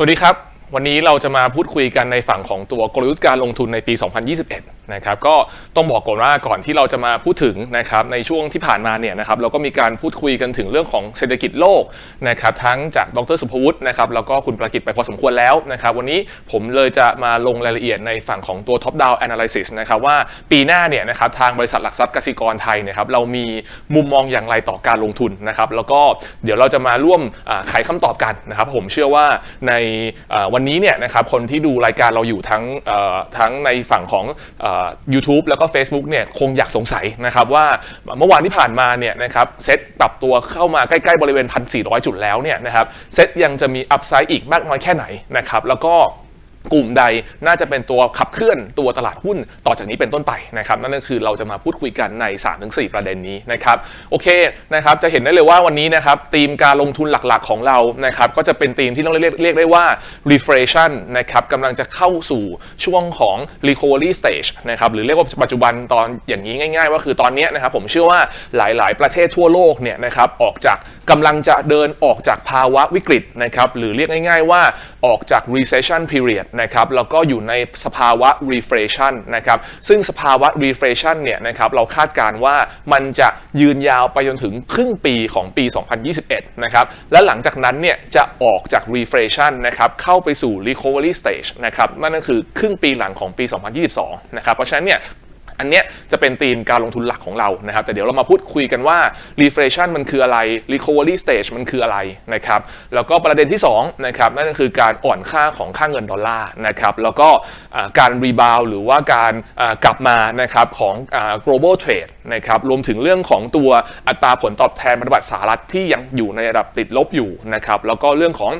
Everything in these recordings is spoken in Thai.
สวัสดีครับ วันนี้เราจะมาพูดคุยกันในฝั่งของตัวกลยุทธ์การลงทุนในปี 2021 นะครับก็ต้องบอกก่อนว่าก่อนที่เราจะมาพูดถึงนะครับในช่วงที่ผ่านมาเนี่ยนะครับเราก็มีการพูดคุยกันถึงเรื่องของเศรษฐกิจโลกนะครับทั้งจากดรสุภวุฒินะครับแล้วก็คุณประกิตไปพอสมควรแล้วนะครับวันนี้ผมเลยจะมาลงรายละเอียดในฝั่งของตัว top down analysis นะครับว่าปีหน้าเนี่ยนะครับทางบริษัทหลักทรัพย์กสิกรไทยนี่ยครับเรามีมุมมองอย่างไรต่อการลงทุนนะครับแล้วก็เดี๋ยวเราจะมาร่วมไขคำตอบกันนะครับผมเชื่อว่าในวันนี้เนี่ยนะครับคนที่ดูรายการเราอยู่ทั้งทั้งในฝั่งของยูทูบแล้วก็ Facebook เนี่ยคงอยากสงสัยนะครับว่าเมื่อวานที่ผ่านมาเนี่ยนะครับเซ็ตปรับตัวเข้ามาใกล้ๆบริเวณ 1,400 จุดแล้วเนี่ยนะครับเซ็ตยังจะมีอัพไซด์อีกมากน้อยแค่ไหนนะครับแล้วก็ กลุ่มใดน่าจะเป็นตัวขับเคลื่อนตัวตลาดหุ้นต่อจากนี้เป็นต้นไปนะครับนั่นก็คือเราจะมาพูดคุยกันใน 3-4 ประเด็นนี้นะครับโอเคนะครับจะเห็นได้เลยว่าวันนี้นะครับธีมการลงทุนหลักๆของเรานะครับก็จะเป็นธีมที่ต้องเรียกเรียกได้ว่า reflation นะครับกำลังจะเข้าสู่ช่วงของ recovery stage นะครับหรือเรียกว่าปัจจุบันตอนอย่างนี้ง่าย ๆ ว่าคือตอนนี้นะครับผมเชื่อว่าหลายๆ ประเทศทั่วโลกเนี่ยนะครับออกจาก กำลังจะเดินออกจากภาวะวิกฤตนะครับหรือเรียกง่าย ๆ ว่าออกจาก recession period นะครับแล้วก็อยู่ในสภาวะ reflation นะครับซึ่งสภาวะ reflation เนี่ยนะครับเราคาดการณ์ว่ามันจะยืนยาวไปจนถึงครึ่งปีของปี 2021 นะครับและหลังจากนั้นเนี่ยจะออกจาก reflation นะครับเข้าไปสู่ recovery stage นะครับนั่นก็คือครึ่งปีหลังของปี 2022 นะครับเพราะฉะนั้นเนี่ย อันเนี้ยจะเป็นธีมการลงทุนหลักของเรานะครับแต่เดี๋ยวเรามาพูดคุยกันว่า reflation มันคืออะไร recovery stage มันคืออะไรนะครับแล้วก็ประเด็นที่2นะครับนั่นก็คือการอ่อนค่าของค่าเงินดอลลาร์นะครับแล้วก็อ่าการรีบาวหรือว่าการกลับมานะครับของ global trade นะครับรวมถึงเรื่องของตัวอัตราผลตอบแทนพันธบัตรสหรัฐที่ยังอยู่ในระดับติดลบอยู่นะครับแล้วก็เรื่องของ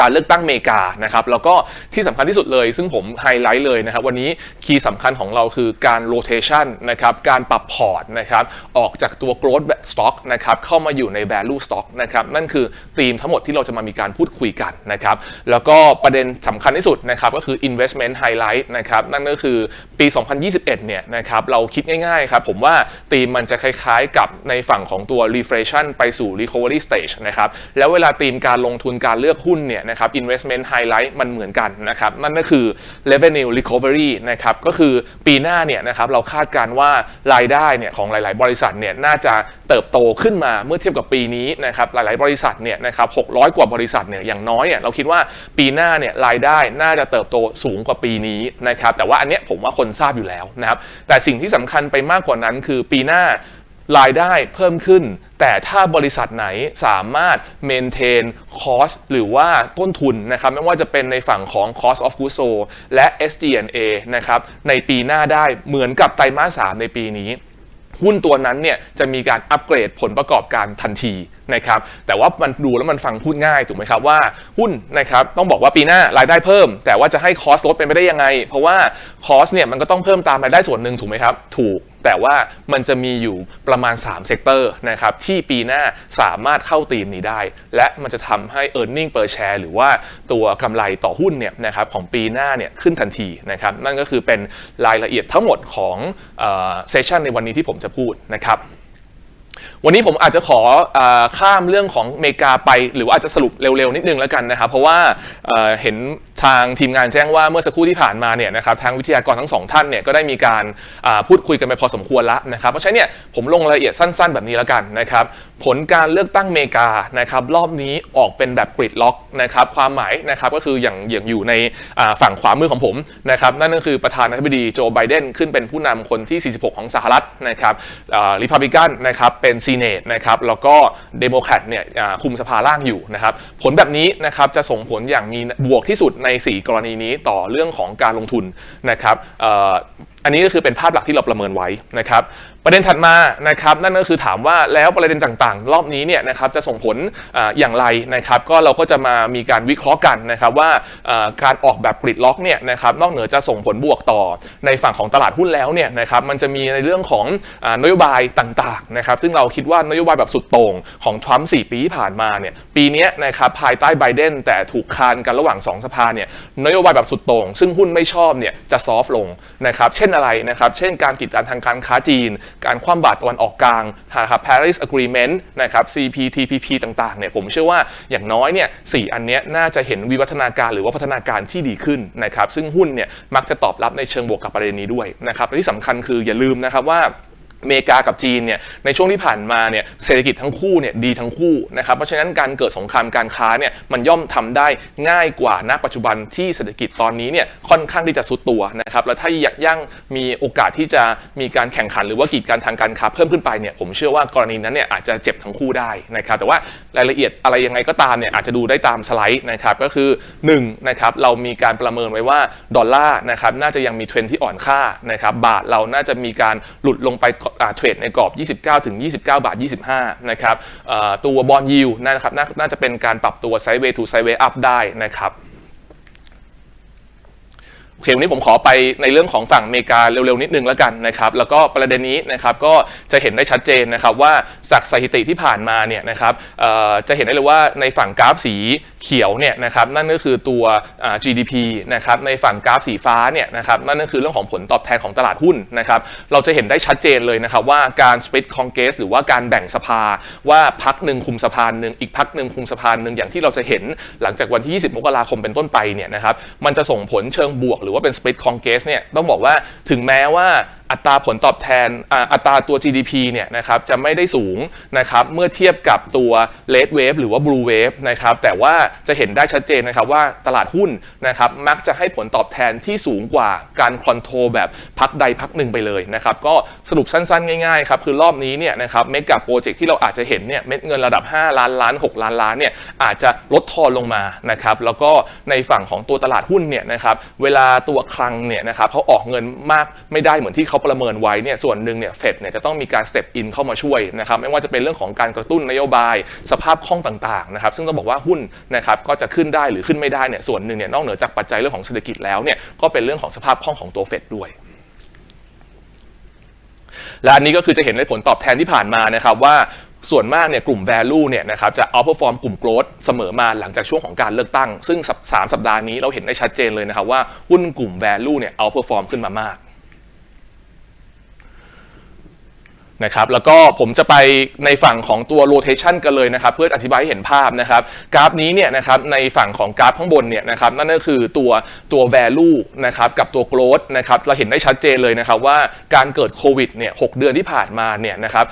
การเลือกตั้งอเมริกานะครับแล้วก็ที่สำคัญที่สุดเลย ซึ่งผมไฮไลท์เลยนะครับ วันนี้คีย์สำคัญของเราคือการ rotation นะครับการปรับพอร์ตนะครับออกจากตัว growth stock นะครับเข้ามาอยู่ใน value stock นะครับนั่นคือธีมทั้งหมดที่เราจะมามีการพูดคุยกันนะครับแล้วก็ประเด็นสำคัญที่สุดนะครับก็คือ investment highlight นะครับนั่นก็คือปี 2021 เนี่ยนะครับเราคิดง่ายๆครับผมว่าธีมมันจะคล้ายๆกับในฝั่งของตัว reflation ไปสู่ recovery stage นะครับแล้วเวลาธีมการลงทุนการเลือกหุ้นเนี่ยนะครับ investment highlight มันเหมือนกันนะครับ นั่นก็คือ revenue recovery นะครับ ก็คือปีหน้าเนี่ยนะครับเราคาดการว่ารายได้เนี่ยของหลาย ๆ บริษัทเนี่ยน่าจะเติบโตขึ้นมาเมื่อเทียบกับปีนี้นะครับหลาย ๆ บริษัทเนี่ยนะครับ600 กว่าบริษัทเนี่ยอย่างน้อยเนี่ยเราคิดว่าปีหน้าเนี่ยรายได้น่าจะเติบโตสูงกว่าปีนี้นะครับแต่ว่าอันเนี้ยผมว่าคนทราบอยู่แล้วนะครับแต่สิ่งที่สำคัญไปมากกว่านั้นคือปีหน้า รายได้เพิ่มขึ้น แต่ถ้าบริษัทไหนสามารถ maintain cost หรือว่าต้นทุนนะครับไม่ว่าจะเป็นในฝั่งของ cost of goods sold และ SG&A นะครับในปีหน้าได้เหมือนกับไตรมาส 3 ในปีนี้หุ้นตัวนั้นเนี่ยจะมีการอัปเกรดผลประกอบการทันทีนะครับแต่ว่ามันดูแล้วมันฟังพูดง่ายถูกไหมครับว่าหุ้นนะครับต้องบอกว่าปีหน้ารายได้เพิ่ม แต่ว่าจะให้คอสลดเป็นไปได้ยังไง เพราะว่าคอสเนี่ยมันก็ต้องเพิ่มตามรายได้ส่วนหนึ่งถูกไหมครับถูก แต่ว่ามันจะมีอยู่ประมาณ 3 เซกเตอร์นะครับที่ปีหน้าสามารถเข้าตีมนี้ได้ และมันจะทำให้ e a r n i n g per share หรือว่าตัวกำไรต่อหุ้นเนี่ยนะครับของปีหน้าเนี่ยขึ้นทันทีนะครับนั่นก็คือเป็นรายละเอียดทั้งหมดของเซสชันในวันนี้ที่ผมจะพูดนะครับวันนี้ผมอาจจะขออข้ามเรื่องของอเมริกาไป หรือว่าอาจจะสรุปเร็วๆ นิดนึงแล้วกันนะครับ เพราะว่าเห็นทางทีมงานแจ้งว่าเมื่อสักครู่ที่ผ่านมาเนี่ยนะครับทางวิทยากรทั้งสองท่านเนี่ยก็ได้มีการพูดคุยกันไปพอสมควรแล้วนะครับเพราะฉะนั้นเนี่ยผมลงรายละเอียดสั้น ๆ แบบนี้แล้วกันนะครับผลการเลือกตั้งเมกานะครับรอบนี้ออกเป็นแบบกริดล็อกนะครับความหมายนะครับก็คืออย่างอย่างอยู่ในฝั่งขวามือของผมนะครับนั่นก็คือประธานาธิบดีโจไบเดนขึ้นเป็นผู้นำคนที่ 46 ของสหรัฐนะครับริพับลิกันนะครับเป็นซีเนตนะครับแล้วก็เดโมแครตเนี่ยคุมสภาล่างอยู่นะครับผลแบบนี้นะครับจะส่งผลอย่างมีบวกที่สุดใน 4 กรณีนี้ต่อเรื่องของการลงทุนนะครับอันนี้ก็คือเป็นภาพหลักที่เราประเมินไว้นะครับ ประเด็นถัดมานะครับนั่นก็คือถามว่าแล้วประเด็นต่างๆ รอบนี้เนี่ยนะครับจะส่งผลออย่างไรนะครับ ก็เราก็จะมามีการวิเคราะห์กันนะครับว่าการออกแบบกริดล็อกเนี่ยนะครับนอกเหนือจะส่งผลบวกต่อในฝั่งของตลาดหุ้นแล้วเนี่ยนะครับมันจะมีในเรื่องของอนโยบายต่างๆนะครับซึ่งเราคิดว่านโยบายแบบสุดโต่งของทรัมป์4ปีที่ผ่านมาเนี่ยปีนี้นะครับภายใต้ไบเดนแต่ถูกคานกันระหว่าง 2 สภาเนี่ยนโยบายแบบสุดโต่งซึ่งหุ้นไม่ชอบเนี่ยจะซอฟลงนะครับเช่นอะไรนะครับเช่นการกีดกันทางการค้าจีนการคว่ำบาตรตะวันออกกลางนะครับ Paris Agreement นะครับ CPTPP ต่างๆเนี่ยผมเชื่อว่าอย่างน้อยเนี่ยสี่อันเนี้ยน่าจะเห็นวิวัฒนาการหรือว่าพัฒนาการที่ดีขึ้นนะครับซึ่งหุ้นเนี่ยมักจะตอบรับในเชิงบวกกับประเด็นนี้ด้วยนะครับและที่สำคัญคืออย่าลืมนะครับว่า อเมริกากับจีนเนี่ยในช่วงที่ผ่านมาเนี่ยเศรษฐกิจทั้งคู่เนี่ยดีทั้งคู่นะครับเพราะฉะนั้นการเกิดสงครามการค้าเนี่ยมันย่อมทำได้ง่ายกว่าณปัจจุบันที่เศรษฐกิจตอนนี้เนี่ยค่อนข้างที่จะซุดตัวนะครับแล้วถ้าอยากยั่งมีโอกาสที่จะมีการแข่งขันหรือว่ากีดกันทางการค้าเพิ่มขึ้นไปเนี่ยผมเชื่อว่ากรณีนั้นเนี่ยอาจจะเจ็บทั้งคู่ได้นะครับแต่ว่ารายละเอียดอะไรยังไงก็ตามเนี่ยอาจจะดูได้ตามสไลด์นะครับก็คือ1นะครับเรามีการประเมินไว้ว่าดอลลาร์นะครับน่าจะยังมีเทรนที่อ่อนค่านะครับบาทเราน่าจะมีการหลุดลงไปเทรดในกรอบ 29 ถึง 29 บาท 25 นะครับตัวบอลยิวนะครับนาน่าจะเป็นการปรับตัวไซด์เวย์ทูไซด์เวย์อัพได้นะครับ โอเควันนี้ผมขอไปในเรื่องของฝั่งอเมริกาเร็วๆนิดนึงแล้วกันนะครับแล้วก็ประเด็นนี้นะครับก็จะเห็นได้ชัดเจนนะครับว่าจากสถิติที่ผ่านมาเนี่ยนะครับจะเห็นได้เลยว่าในฝั่งกราฟสีเขียวเนี่ยนะครับนั่นก็คือตัว GDP นะครับในฝั่งกราฟสีฟ้าเนี่ยนะครับนั่นก็คือเรื่องของผลตอบแทนของตลาดหุ้นนะครับเราจะเห็นได้ชัดเจนเลยนะครับว่าการสปิ t คองเกสหรือว่าการแบ่งสภาว่าพักหนึ่งคุมสภาหนึ่งอีกพักหนึ่งคุมสภาหนึ่งอย่างที่เราจะเห็นหลังจากวันที่ 20 มกราคมเป็นต้นไปเนี่ยนะครับมันจะส่งผลเชิงบวกหรือว่าเป็น split congest เนี่ยต้องบอกว่าถึงแม้ว่าอัตราผลตอบแทนอ,อัตราตัว GDP เนี่ยนะครับจะไม่ได้สูงนะครับเมื่อเทียบกับตัว red wave หรือว่า blue wave นะครับแต่ว่าจะเห็นได้ชัดเจนนะครับว่าตลาดหุ้นนะครับมักจะให้ผลตอบแทนที่สูงกว่าการคอนโทรลแบบพักใดพักหนึ่งไปเลยนะครับก็สรุปสั้นๆ ง่ายๆครับคือรอบนี้เนี่ยนะครับเมกะโปรเจกต์ที่เราอาจจะเห็นเนี่ยเม็ดเงินระดับ 5 ล้านล้าน 6 ล้านล้านเนี่ยอาจจะลดทอนลงมานะครับแล้วก็ในฝั่งของตัวตลาดหุ้นเนี่ยนะครับเวลาตัวคลังเนี่ยนะครับเขาออกเงินมากไม่ได้เหมือนที่เขาประเมินไว้เนี่ยส่วนหนึ่งเนี่ยเฟดเนี่ยจะต้องมีการสเต็ปอินเข้ามาช่วยนะครับไม่ว่าจะเป็นเรื่องของการกระตุ้นนโยบาย สภาพคล่องต่างๆนะครับซึ่งต้องบอกว่าหุ้นนะครับก็จะขึ้นได้หรือขึ้นไม่ได้เนี่ยส่วนหนึ่งเนี่ยนอกเหนือจากปัจจัยเรื่องของเศรษฐกิจแล้วเนี่ยก็เป็นเรื่องของสภาพคล่องของตัวเฟดด้วยและอันนี้ก็คือจะเห็นในผลตอบแทนที่ผ่านมานะครับว่าส่วนมากเนี่ยกลุ่ม value เนี่ยนะครับจะ outperform กลุ่ม growth เสมอมาหลังจากช่วงของการเลือกตั้ง ซึ่งสัปสามสัปดาห์นี้เราเห็นได้ชัดเจนเลยนะครับว่าหุ้นกลุ่ม value เนี่ย outperform ขึ้นมามาก นะครับแล้วก็ผมจะไปในฝั่งของตัว rotation กันเลยนะครับ เพื่ออธิบายให้เห็นภาพนะครับ กราฟนี้เนี่ยนะครับในฝั่งของกราฟข้างบนเนี่ยนะครับนั่นก็คือตัวตัว value นะครับกับตัว growth นะครับเราเห็นได้ชัดเจนเลยนะครับว่าการเกิดโควิดเนี่ยหเดือนที่ผ่านมาเนี่ยนะครับ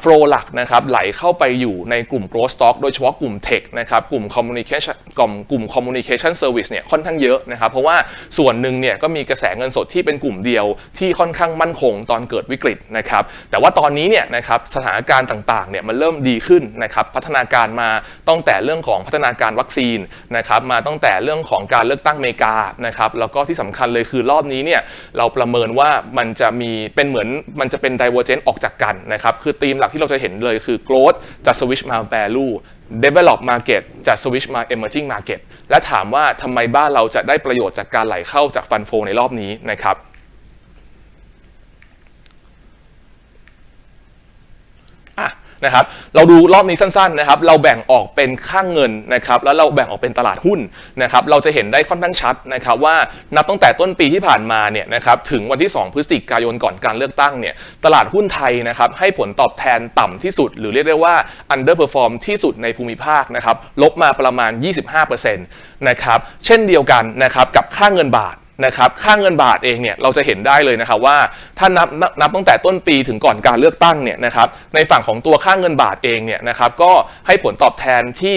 โฟลหลักนะครับไหลเข้าไปอยู่ในกลุ่ม growth stock โดยเฉพาะกลุ่ม tech นะครับกลุ่ม communication กลุ่มกลุ่ม communication service เนี่ยค่อนข้างเยอะนะครับเพราะว่าส่วนหนึ่งเนี่ยก็มีกระแสเงินสดที่เป็นกลุ่มเดียวที่ค่อนข้างมั่นคงตอนเกิดวิกฤตนะครับแต่ว่าตอนอนนี้เนี่ยนะครับสถานการณ์ต่างๆเนี่ยมันเริ่มดีขึ้นนะครับพัฒนาการมาตั้งแต่เรื่องของพัฒนาการวัคซีนนะครับมาตั้งแต่เรื่องของการเลือกตั้งอเมริกานะครับแล้วก็ที่สำคัญเลยคือรอบนี้เนี่ยเราประเมินว่ามันจะมีเป็นเหมือนมันจะเป็น divergent ออกจากกันนะครับคือธีมหลักที่เราจะเห็นเลยคือ growth จะ switch มา value develop market จะ switch มา emerging market และถามว่าทำไมบ้านเราจะได้ประโยชน์จากการไหลเข้าจากฟันโฟในรอบนี้นะครับ อะ นะครับเราดูรอบนี้สั้นๆนะครับเราแบ่งออกเป็นค่างเงินนะครับแล้วเราแบ่งออกเป็นตลาดหุ้นนะครับเราจะเห็นได้ค่อนข้างชัดนะครับว่านับตั้งแต่ต้นปีที่ผ่านมาเนี่ยนะครับถึงวันที่ 2 พฤศจิกายนก่อนการเลือกตั้งเนี่ยตลาดหุ้นไทยนะครับให้ผลตอบแทนต่ำที่สุด หรือเรียกได้ว่า underperform ที่สุดในภูมิภาคนะครับลบมาประมาณ 25%นะครับเช่นเดียวกันนะครับกับค่างเงินบาท นะครับค่างเงินบาทเองเนี่ยเราจะเห็นได้เลยนะครับว่าถ้านับนับตั้งแต่ต้นปีถึงก่อนการเลือกตั้งเนี่ยนะครับในฝั่งของตัวค่างเงินบาทเองเนี่ยนะครับก็ให้ผลตอบแทนที่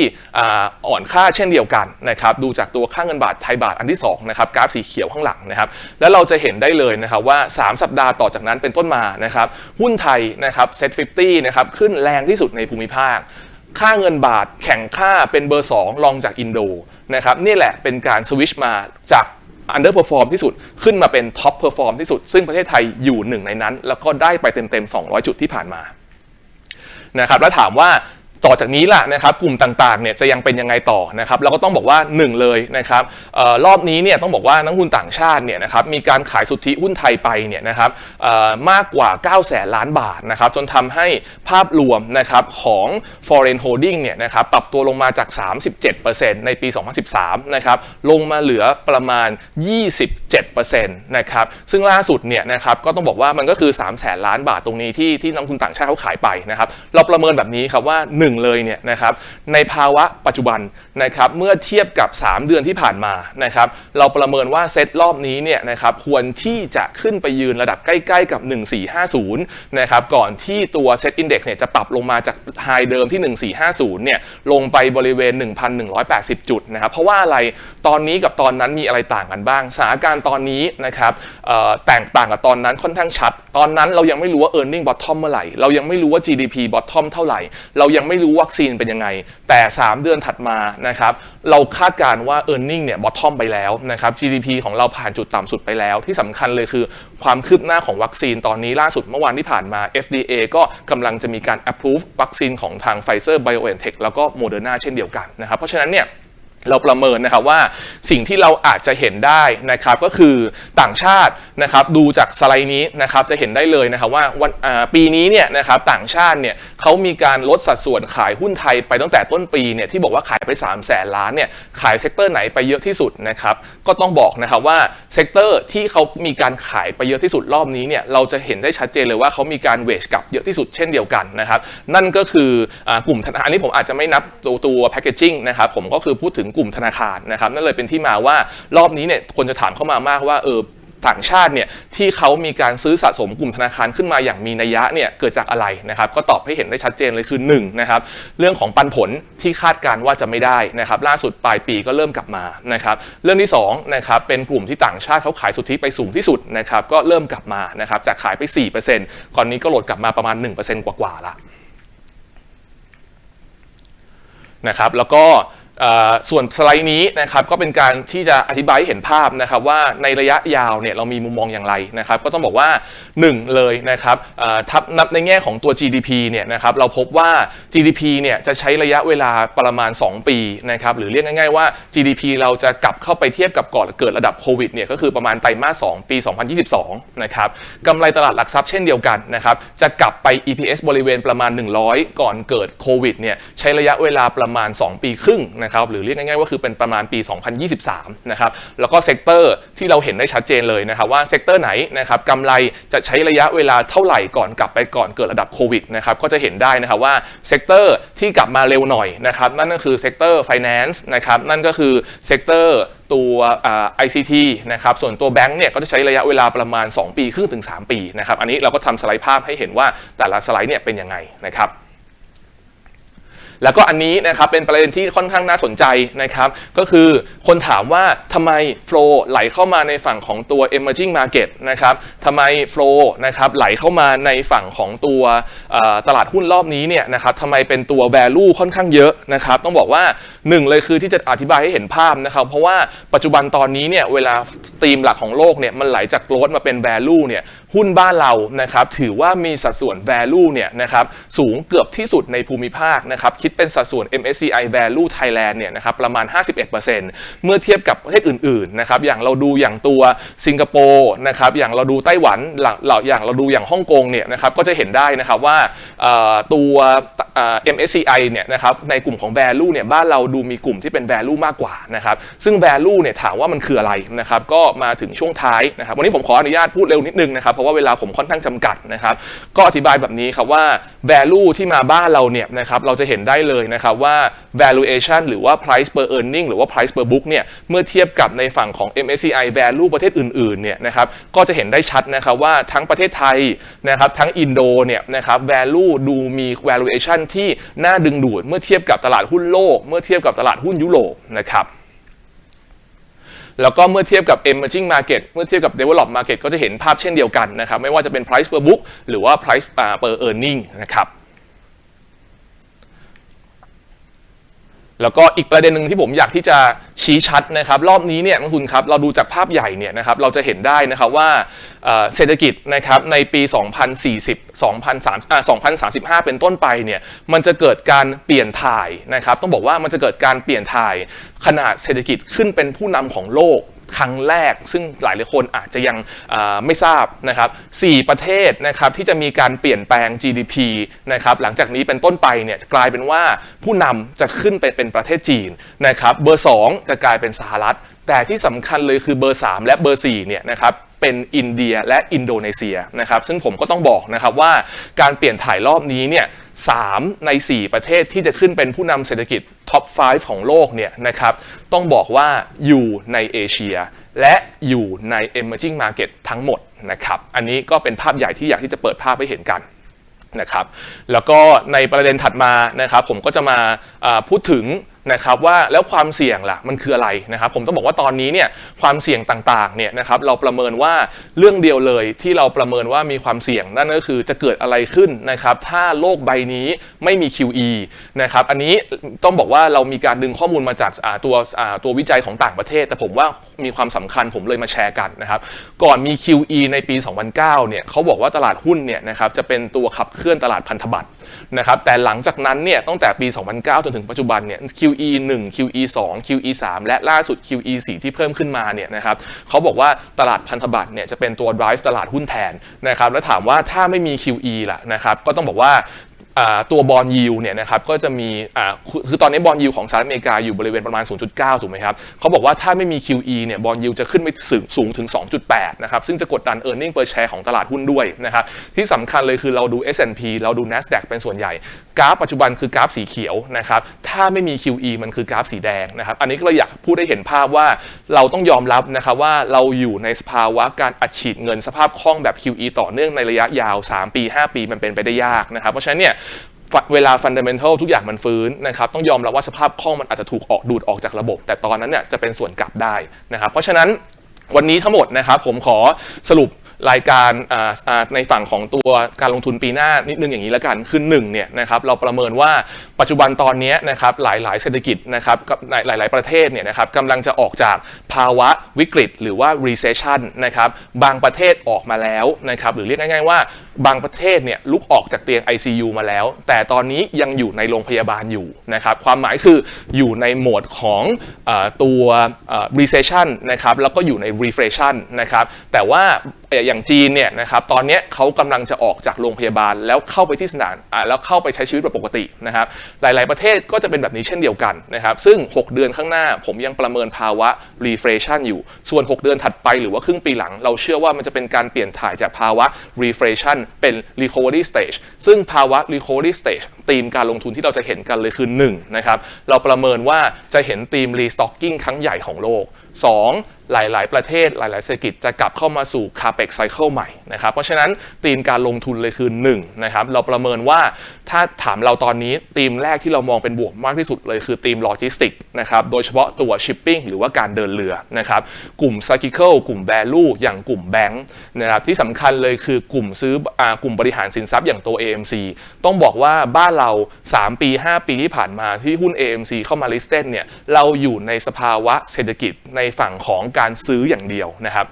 อ่อนค่าเช่นเดียวกันนะครับดูจากตัวค่างเงินบาทไทยบาทอันที่2นะครับกราฟสีเขียวข้างหลังนะครับแล้วเราจะเห็นได้เลยนะครับว่า 3 สัปดาห์ต่อจากนั้นเป็นต้นมานะครับหุ้นไทยนะครับเซ็ต50นะครับขึ้นแรงที่สุดในภูมิภาคค่าเงินบาทแข่งค่าเป็นเบอร์ 2 รองจากอินโดนะครับนี่แหละเป็นการสวิชมาจาก อันเดอร์เพอร์ฟอร์มที่สุดขึ้นมาเป็นท็อปเพอร์ฟอร์มที่สุด ซึ่งประเทศไทยอยู่หนึ่งในนั้น แล้วก็ได้ไปเต็มๆ 200 จุดที่ผ่านมานะครับแล้วถามว่า ต่อจากนี้ล่ะนะครับกลุ่มต่างๆเนี่ยจะยังเป็นยังไงต่อนะครับเราก็ต้องบอกว่า 1 เลยนะครับออรอบนี้เนี่ยต้องบอกว่านักหุ้นต่างชาติเนี่ยนะครับมีการขายสุทธิหุ้นไทยไปเนี่ยนะครับออมากกว่า9แสนล้านบาทนะครับจนทำให้ภาพรวมนะครับของ foreign holding เนี่ยนะครับปรับตัวลงมาจาก 37%ในปี 2013นะครับลงมาเหลือประมาณ 27%นะครับซึ่งล่าสุดเนี่ยนะครับก็ต้องบอกว่ามันก็คือ3แสนล้านบาทตรงนี้ที่ที่นักลงทุนต่างชาติเขาขายไปนะครับเราประเมินแบบนี้ครับว่า 1เลยเนี่ยนะครับในภาวะปัจจุบันนะครับเมื่อเทียบกับ 3 เดือนที่ผ่านมานะครับเราประเมินว่าเซตรอบนี้เนี่ยนะครับควรที่จะขึ้นไปยืนระดับใกล้ๆกับ 1450นะครับก่อนที่ตัวเซตอินดี x เนี่ยจะปรับลงมาจากไฮเดิมที่ 1450เนี่ยลงไปบริเวณ 1,180 จุดนะครับเพราะว่าอะไรตอนนี้กับตอนนั้นมีอะไรต่างกันบ้างสถานการณ์ตอนนี้นะครับแตกต่างกับตอนนั้นค่อนข้างชัด ตอนนั้นเรายังไม่รู้ว่า e a r n i n g bottom เมื่อไหร่ เรายังไม่รู้ว่า GDP bottom เท่าไหร่ เรายังไม่รู้วัคซีนเป็นยังไง แต่ 3 เดือนถัดมานะครับเราคาดการณ์ว่า e a r n i n g เนี่ยบอททอมไปแล้วนะครับ GDP ของเราผ่านจุดต่ำสุดไปแล้ว ที่สำคัญเลยคือความคืบหน้าของวัคซีนตอนนี้ล่าสุดเมื่อวานที่ผ่านมา FDA ก็กำลังจะมีการ approve วัคซีนของทาง Pfizer BioNTech แล้วก็ Moderna เช่นเดียวกันนะครับเพราะฉะนั้นเนี่ย เราประเมินนะครับว่าสิ่งที่เราอาจจะเห็นได้นะครับก็คือต่างชาตินะครับดูจากสไลด์นี้นะครับจะเห็นได้เลยนะครับว่าวันปีนี้เนี่ยนะครับต่างชาติเนี่ยเขามีการลดสัดส่วนขายหุ้นไทยไปตั้งแต่ต้นปีเนี่ยที่บอกว่าขายไป 3 0 0แสนล้านเนี่ยขายเซกเตอร์ไหนไปเยอะที่สุดนะครับก็ต้องบอกนะครับว่าเซกเตอร์ที่เขามีการขายไปเยอะที่สุดรอบนี้เนี่ยเราจะเห็นได้ชัดเจนเลยว่าเขามีการเวชกลับเยอะที่สุดเช่นเดียวกันนะครับนั่นก็คืออกลุ่มธนาคารอันนี้ผมอาจจะไม่นับตัวตัวแพคเกจิ้งนะครับผมก็คือพูดถึงกลุ่มธนาคารนะครับนั่นเลยเป็นที่มาว่ารอบนี้เนี่ยคนจะถามเข้ามามากว่าเออต่างชาติเนี่ยที่เขามีการซื้อสะสมกลุ่มธนาคารขึ้นมาอย่างมีนัยยะเนี่ยเกิดจากอะไรนะครับก็ตอบให้เห็นได้ชัดเจนเลยคือ1นะครับเรื่องของปันผลที่คาดการณ์ว่าจะไม่ได้นะครับล่าสุดปลายปีก็เริ่มกลับมานะครับเรื่องที่2นะครับเป็นกลุ่มที่ต่างชาติเขาขายสุทธิไปสูงที่สุดนะครับก็เริ่มกลับมานะครับจากขายไป 4%ก่อนนี้ก็โหลดกลับมาประมาณ 1%กว่าๆละนะครับแล้วก็ ส่วนสไลด์นี้นะครับก็เป็นการที่จะอธิบายให้เห็นภาพนะครับว่าในระยะยาวเนี่ยเรามีมุมมองอย่างไรนะครับก็ต้องบอกว่า 1 เลยนะครับทับนับในแง่ของตัว GDP เนี่ยนะครับเราพบว่า GDP เนี่ยจะใช้ระยะเวลาประมาณ 2 ปีนะครับหรือเรียกง่าย ๆ ว่า GDP เราจะกลับเข้าไปเทียบกับก่อนเกิดระดับโควิดเนี่ยก็คือประมาณไตรมาส 2 ปี 2022 นะครับกำไรตลาดหลักทรัพย์เช่นเดียวกันนะครับจะกลับไป EPS บริเวณประมาณ 100 ก่อนเกิดโควิดเนี่ยใช้ระยะเวลาประมาณ 2 ปีครึ่งนะครับหรือเรียกง่ายๆว่าคือเป็นประมาณปี 2023 นะครับแล้วก็เซกเตอร์ที่เราเห็นได้ชัดเจนเลยนะครับว่าเซกเตอร์ไหนนะครับกำไรจะใช้ระยะเวลาเท่าไหร่ก่อนกลับไปก่อนเกิดระดับโควิดนะครับก็จะเห็นได้นะครับว่าเซกเตอร์ที่กลับมาเร็วหน่อยนะครับนั่นก็คือเซกเตอร์ finance นะครับนั่นก็คือเซกเตอร์ตัว ICT นะครับ ส่วนตัวแบงก์เนี่ยก็จะใช้ระยะเวลาประมาณ 2 ปีครึ่งถึง 3 ปีนะครับ อันนี้เราก็ทำสไลด์ภาพให้เห็นว่าแต่ละสไลด์เนี่ยเป็นยังไงนะครับ แล้วก็อันนี้นะครับเป็นประเด็นที่ค่อนข้างน่าสนใจนะครับก็คือคนถามว่าทำไมโฟล์ไหลเข้ามาในฝั่งของตัว emerging market นะครับทำไมโฟล์นะครับไหลเข้ามาในฝั่งของตัวตลาดหุ้นรอบนี้เนี่ยนะครับทำไมเป็นตัว value ค่อนข้างเยอะนะครับต้องบอกว่าหนึ่งเลยคือที่จะอธิบายให้เห็นภาพนะครับเพราะว่าปัจจุบันตอนนี้เนี่ยเวลาธีมหลักของโลกเนี่ยมันไหลจากโกลดมาเป็น value เนี่ย หุ้นบ้านเรานะครับถือว่ามีสัดส่วน value เนี่ยนะครับสูงเกือบที่สุดในภูมิภาคนะครับคิดเป็นสัดส่วน MSCI Value Thailand เนี่ยนะครับประมาณ 51%เมื่อเทียบกับประเทศอื่นๆนะครับอย่างเราดูอย่างตัวสิงคโปร์นะครับอย่างเราดูไต้หวันหลังเราอย่างเราดูอย่างฮ่องกงเนี่ยนะครับก็จะเห็นได้นะครับว่าตัว MSCI เนี่ยนะครับในกลุ่มของ value เนี่ยบ้านเราดูมีกลุ่มที่เป็น value มากกว่านะครับซึ่ง value เนี่ยถามว่ามันคืออะไรนะครับก็มาถึงช่วงท้ายนะครับวันนี้ผมขออนุญาตพูดเร็วนิดนึงนะครับราะว่าเวลาผมค่อนข้างจำกัดนะครับ ก็อธิบายแบบนี้ครับว่า value ที่มาบ้านเราเนี่ยนะครับเราจะเห็นได้เลยนะครับว่า valuation หรือว่า price per earning หรือว่า price per book เนี่ยเมื่อเทียบกับในฝั่งของ MSCI value ประเทศอื่นๆเนี่ยนะครับก็จะเห็นได้ชัดนะครับว่าทั้งประเทศไทยนะครับทั้งอินโดเนี่ยนะครับ value ดูมี valuation ที่น่าดึงดูด เมื่อเทียบกับตลาดหุ้นโลก เมื่อเทียบกับตลาดหุ้นยุโรปนะครับ แล้วก็เมื่อเทียบกับ emerging market เมื่อเทียบกับ developed market ก็จะเห็นภาพเช่นเดียวกันนะครับ ไม่ว่าจะเป็น price per book หรือว่า price per earning นะครับ แล้วก็อีกประเด็นหนึ่งที่ผมอยากที่จะชี้ชัดนะครับรอบนี้เนี่ยนักทุนครับเราดูจากภาพใหญ่เนี่ยนะครับเราจะเห็นได้นะครับว่าเศรษฐกิจนะครับในปี 2040 2030อ่า2035 เป็นต้นไปเนี่ยมันจะเกิดการเปลี่ยนถ่ายนะครับต้องบอกว่ามันจะเกิดการเปลี่ยนถ่ายขนาดเศรษฐกิจขึ้นเป็นผู้นำของโลก ครั้งแรก ซึ่งหลายหลายคนอาจจะยังไม่ทราบนะครับสี่ประเทศนะครับที่จะมีการเปลี่ยนแปลง GDP นะครับหลังจากนี้เป็นต้นไปเนี่ยกลายเป็นว่าผู้นำจะขึ้นไปเป็นประเทศจีนนะครับเบอร์ 2 จะกลายเป็นสหรัฐ แต่ที่สำคัญเลยคือเบอร์ 3 และเบอร์4เนี่ยนะครับ เป็นอินเดียและอินโดนีเซียนะครับซึ่งผมก็ต้องบอกนะครับว่าการเปลี่ยนถ่ายรอบนี้เนี่ยสามใน 4 ประเทศที่จะขึ้นเป็นผู้นำเศรษฐกิจท็อป 5 ของโลกเนี่ยนะครับต้องบอกว่าอยู่ในเอเชีย และอยู่ใน emerging market ทั้งหมดนะครับอันนี้ก็เป็นภาพใหญ่ที่อยากที่จะเปิดภาพให้เห็นกันนะครับแล้วก็ในประเด็นถัดมานะครับผมก็จะมาอ่าพูดถึง นะครับว่าแล้วความเสี่ยงล่ะมันคืออะไรนะครับผมต้องบอกว่าตอนนี้เนี่ยความเสี่ยงต่างๆเนี่ยนะครับเราประเมินว่าเรื่องเดียวเลยที่เราประเมินว่ามีความเสี่ยงนั่นก็คือจะเกิดอะไรขึ้นนะครับถ้าโลกใบนี้ไม่มี QE นะครับอันนี้ต้องบอกว่าเรามีการดึงข้อมูลมาจากตัวตัววิจัยของต่างประเทศ แต่ผมว่ามีความสำคัญผมเลยมาแชร์กันนะครับก่อนมี QE ในปี 2009เนี่ยเขาบอกว่าตลาดหุ้นเนี่ยนะครับจะเป็นตัวขับเคลื่อนตลาดพันธบัตรนะครับแต่หลังจากนั้นเนี่ยตั้งแต่ปี 2009 จนถึงปัจจุบันเนี่ย QE 1 QE 2 QE 3และล่าสุด QE 4ที่เพิ่มขึ้นมาเนี่ยนะครับเขาบอกว่าตลาดพันธบัตรเนี่ยจะเป็นตัว drive ตลาดหุ้นแทนนะครับแล้วถามว่าถ้าไม่มี QE ล่ะนะครับก็ต้องบอกว่าอ่า ตัวบอลยิวเนี่ยนะครับก็จะมีคือตอนนี้บอลยิวของสหรัฐอเมริกาอยู่บริเวณประมาณ 0.9 ถูกไหมครับเขาบอกว่าถ้าไม่มี QE เนี่ยบอลยิวจะขึ้นไปสูงสูงถึง 2.8 นะครับ ซึ่งจะกดดัน e a r n i n g per share ของตลาดหุ้นด้วยนะครับ ที่สำคัญเลยคือเราดู S&P เราดู NASDAQ เป็นส่วนใหญ่ กราฟปัจจุบันคือกราฟสีเขียวนะครับ ถ้าไม่มี QE มันคือกราฟสีแดงนะครับ อันนี้ก็เลยอยากพูดให้เห็นภาพว่าเราต้องยอมรับนะครับว่าเราอยู่ในสภาวะการอัดฉีดเงินสภาพคล่องแบบ QE ต่อเนื่องในระยะยาว 3 ปี 5 ปีมันเป็นไปได้ยากนะครับ เพราะฉะนั้นเนี่ยเวลาฟันเดเมนทัลทุกอย่างมันฟื้นนะครับต้องยอมรับว่าสภาพคล่องมันอาจจะถูกออกดูดออกจากระบบ แต่ตอนนั้นเนี่ยจะเป็นส่วนกลับได้นะครับเพราะฉะนั้นวันนี้ทั้งหมดนะครับผมขอสรุป รายการในฝั่งของตัวการลงทุนปีหน้านิดนึงอย่างนี้แล้วกันคือหนึ่งเนี่ยนะครับเราประเมินว่าปัจจุบันตอนนี้นะครับหลาย ๆ เศรษฐกิจนะครับหลาย ๆ ประเทศเนี่ยนะครับกำลังจะออกจากภาวะวิกฤต หรือว่า recession นะครับบางประเทศออกมาแล้วนะครับหรือเรียกง่าย ๆ ว่าบางประเทศเนี่ยลุกออกจากเตียง ICU มาแล้ว แต่ตอนนี้ยังอยู่ในโรงพยาบาลอยู่นะครับความหมายคืออยู่ในโหมดของอตัว recession นะครับแล้วก็อยู่ใน reflation นะครับแต่ว่าอย่างจีนเนี่ยนะครับตอนนี้เขากำลังจะออกจากโรงพยาบาลแล้วเข้าไปที่สนามแล้วเข้าไปใช้ชีวิตแบบปกตินะครับหลาย ๆประเทศก็จะเป็นแบบนี้เช่นเดียวกันนะครับซึ่ง 6 เดือนข้างหน้าผมยังประเมินภาวะ reflation อยู่ ส่วน 6 เดือนถัดไปหรือว่าครึ่งปีหลัง เราเชื่อว่ามันจะเป็นการเปลี่ยนถ่ายจากภาวะ reflation เป็น recovery stage ซึ่งภาวะ recovery stage ธีมการลงทุนที่เราจะเห็นกันเลยคือ1นะครับเราประเมินว่าจะเห็นธีม restocking ครั้งใหญ่ของโลก 2. หลาย ๆ ประเทศหลาย ๆ เศรษฐกิจจะกลับเข้ามาสู่ capex cycle ใหม่นะครับ เพราะฉะนั้นธีมการลงทุนเลยคือ1นะครับ เราประเมินว่าถ้าถามเราตอนนี้ธีมแรกที่เรามองเป็นบวกมากที่สุดเลยคือธีมโลจิสติกนะครับ โดยเฉพาะตัว shipping หรือว่าการเดินเรือนะครับ กลุ่ม cyclical กลุ่ม value อย่างกลุ่มแบงค์นะครับ ที่สำคัญเลยคือกลุ่มซื้ออกลุ่มบริหารสินทรัพย์อย่างตัว AMC ต้องบอกว่าบ้านเรา 3 ปี 5 ปีที่ผ่านมาที่หุ้น AMC เข้ามา listed เนี่ย เราอยู่ในสภาวะเศรษฐกิจในฝั่งของการซื้ออย่างเดียวนะครับ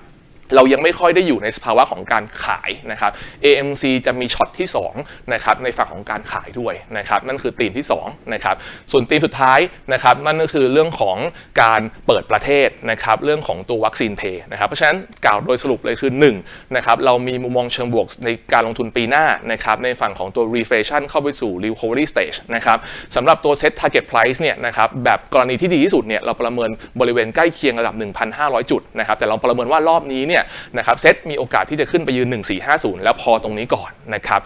เรายังไม่ค่อยได้อยู่ในสภาวะของการขายนะครับ AMC จะมีช็อตที่2นะครับในฝั่งของการขายด้วยนะครับนั่นคือธีมที่2นะครับส่วนธีมสุดท้ายนะครับนั่นก็คือเรื่องของการเปิดประเทศนะครับเรื่องของตัววัคซีนเพย์นะครับเพราะฉะนั้นกล่าวโดยสรุปเลยคือ1นะครับเรามีมุมมองเชิงบวกในการลงทุนปีหน้านะครับในฝั่งของตัว reflation เข้าไปสู่ recovery stage นะครับสำหรับตัว set target price เนี่ยนะครับแบบกรณีที่ดีที่สุดเนี่ยเราประเมินบริเวณใกล้เคียงระดับ 1,500 จุดนะครับแต่เราประเมินว่ารอบนี้เนี่ยนะครับเซ็ตมีโอกาสที่จะขึ้นไปยืน 1450 แล้วพอตรงนี้ก่อนนะครับ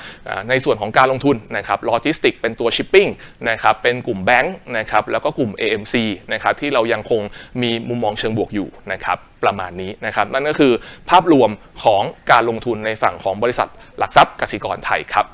ในส่วนของการลงทุนนะครับโลจิสติกเป็นตัวชิปปิ้งนะครับเป็นกลุ่มแบงค์นะครับแล้วก็กลุ่ม AMC นะครับที่เรายังคงมีมุมมองเชิงบวกอยู่นะครับประมาณนี้นะครับนั่นก็คือภาพรวมของการลงทุนในฝั่งของบริษัทหลักทรัพย์กสิกรไทยครับ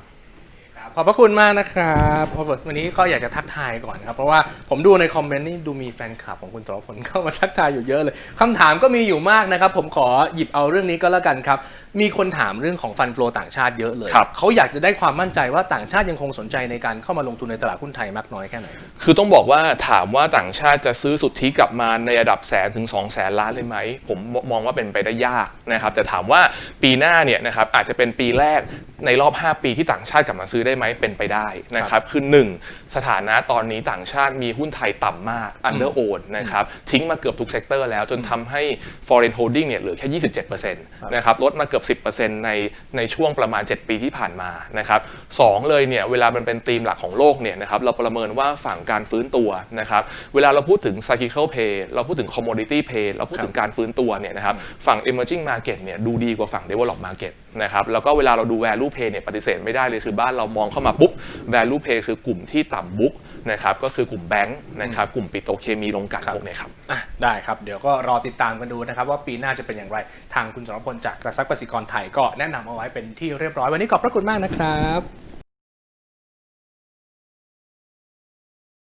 ขอบพระคุณมากนะครับวันนี้ก็อยากจะทักทายก่อนครับ เพราะว่าผมดูในคอมเมนต์นี่ดูมีแฟนคลับของคุณสรพลเข้ามาทักทายอยู่เยอะเลยคำถามก็มีอยู่มากนะครับ ผมขอหยิบเอาเรื่องนี้ก็แล้วกันครับ มีคนถามเรื่องของฟันฟลอต่างชาติเยอะเลย ครับ เขาอยากจะได้ความมั่นใจว่าต่างชาติยังคงสนใจในการเข้ามาลงทุนในตลาดหุ้นไทยมากน้อยแค่ไหน คือต้องบอกว่าถามว่าต่างชาติจะซื้อสุทธิกลับมาในระดับแสนถึง2แสนล้านเลยไหม ผมมองว่าเป็นไปได้ยากนะครับ แต่ถามว่าปีหน้าเนี่ยนะครับอาจจะเป็นปีแรกในรอบ 5 ปีที่ต่างชาติกลับมาซื้อได้ไหมเป็นไปได้นะครับคือ 1 สถานะตอนนี้ต่างชาติมีหุ้นไทยต่ำมาก under own นะครับทิ้งมาเกือบทุกเซกเตอร์แล้วจนทำให้ foreign holding เนี่ยเหลือแค่ 27%นะครับลดมาเกือบ10%ในในช่วงประมาณ 7 ปีที่ผ่านมานะครับสองเลยเนี่ยเวลามันเป็นธีมหลักของโลกเนี่ยนะครับเราประเมินว่าฝั่งการฟื้นตัวนะครับเวลาเราพูดถึง cyclical pay เราพูดถึง commodity pay เราพูดถึงการฟื้นตัวเนี่ยนะครับฝั่ง emerging market เนี่ยดูดีกว่าฝั่ง develop market นะครับแล้วก็เวลาเราดู value pay เนี่ยปฏิเสธไม่ได้เลยคือบ้านเรามองเข้ามาปุ๊บ value pay คือกลุ่มที่ต่ำบุ๊กนะครับก็คือกลุ่มแบงค์นะครับกลุ่มปิโตรเคมีลงกลันพวกเนี้ยครับอะได้ครับเดี๋ยวก็รอติดตามกันดูนะครับว่าปีหน้าจะเป็นอย่างไรทางคุณสรพลจากกระซักกสิกรไทยก็แนะนำเอาไว้เป็นที่เรียบร้อยวันนี้ขอบพระคุณมากนะครับ